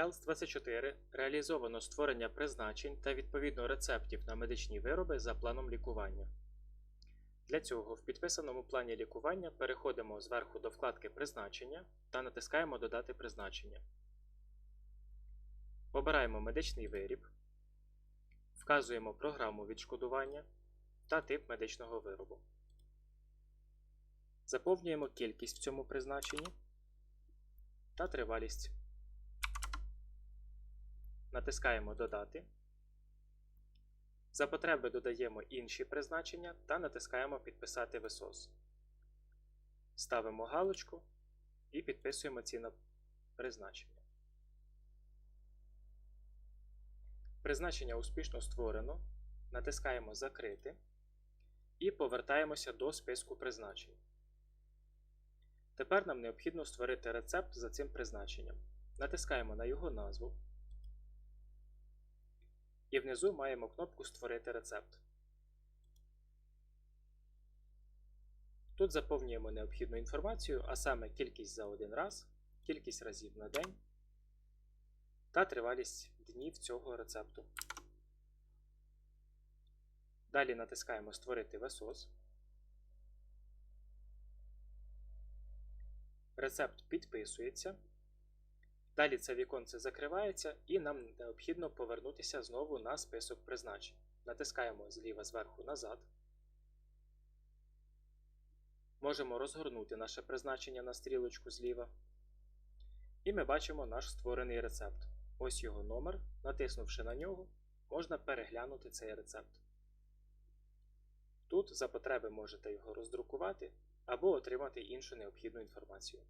Health 24 реалізовано створення призначень та відповідно рецептів на медичні вироби за планом лікування. Для цього в підписаному плані лікування переходимо зверху до вкладки Призначення та натискаємо Додати призначення. Обираємо медичний виріб, вказуємо програму відшкодування та тип медичного виробу. Заповнюємо кількість в цьому призначенні та тривалість. Натискаємо Додати. За потреби додаємо інші призначення та натискаємо Підписати висос. Ставимо галочку і підписуємо ці призначення. Призначення успішно створено. Натискаємо Закрити і повертаємося до списку призначень. Тепер нам необхідно створити рецепт за цим призначенням. Натискаємо на його назву. І внизу маємо кнопку Створити рецепт. Тут заповнюємо необхідну інформацію, а саме кількість за один раз, кількість разів на день та тривалість днів цього рецепту. Далі натискаємо Створити весос. Рецепт підписується. Далі це віконце закривається і нам необхідно повернутися знову на список призначень. Натискаємо зліва зверху назад. Можемо розгорнути наше призначення на стрілочку зліва. І ми бачимо наш створений рецепт. Ось його номер. Натиснувши на нього, можна переглянути цей рецепт. Тут за потреби можете його роздрукувати або отримати іншу необхідну інформацію.